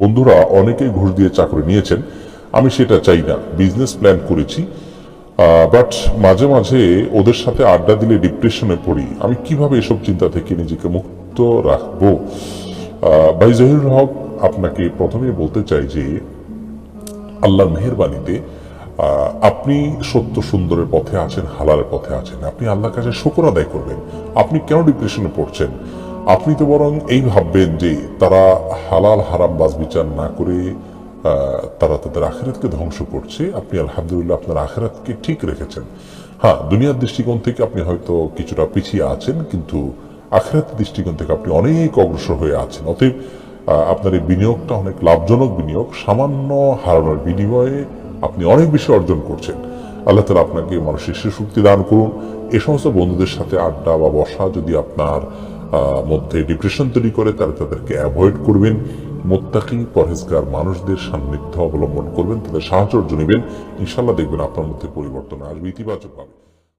বন্ধুরা অনেকেই ঘুষ দিয়ে চাকরি নিয়েছেন। আমি সেটা চাই না। বিজনেস প্ল্যান করেছি। বাট মাঝে মাঝে ওদের সাথে আড্ডা দিলে ডিপ্রেশনে পড়ি। আমি কীভাবে এসব চিন্তা থেকে নিজেকে মুক্ত রাখব? ভাই জহিরুল হক, আপনাকে প্রথমে বলতে চাই যে আল্লাহর মেহরবানিতে আপনি সত্য সুন্দরের পথে আছেন, হালালের পথে আছেন। আপনি আল্লাহর কাছে শুকর আদায় করবেন। আপনি কেন ডিপ্রেশনে পড়ছেন? আপনি তো বরং এই ভাববেন যে তারা হালাল হারাম বাজ বিচার না করে তারা তাদের আখেরাতকে ধ্বংস করছে। আপনি আলহামদুলিল্লাহ আপনার আখেরাতকে ঠিক রেখেছেন। হ্যাঁ দুনিয়ার দৃষ্টিকোণ থেকে আপনি হয়তো কিছুটা পিছিয়ে আছেন, কিন্তু আখেরাত দৃষ্টিকোণ থেকে আপনি অনেক অগ্রসর হয়ে আছেন। অতএব আপনার এই বিনিয়োগটা অনেক লাভজনক বিনিয়োগ। সামান্য হারানোর বিনিময়ে আপনি অনেক বেশি অর্জন করছেন। আল্লাহ তালা আপনাকে মানসিক শক্তি দান করুন। এ সমস্ত বন্ধুদের সাথে আড্ডা বা বসা যদি আপনার মধ্যে ডিপ্রেশন তৈরি করে, তারা তাদেরকে অ্যাভয়েড করবেন। মোত্তাকি পরহেজগার মানুষদের সান্নিধ্য অবলম্বন করবেন, তাদের সাহায্য নেবেন। ইনশাল্লাহ দেখবেন আপনার মধ্যে পরিবর্তন আসবে, ইতিবাচকভাবে।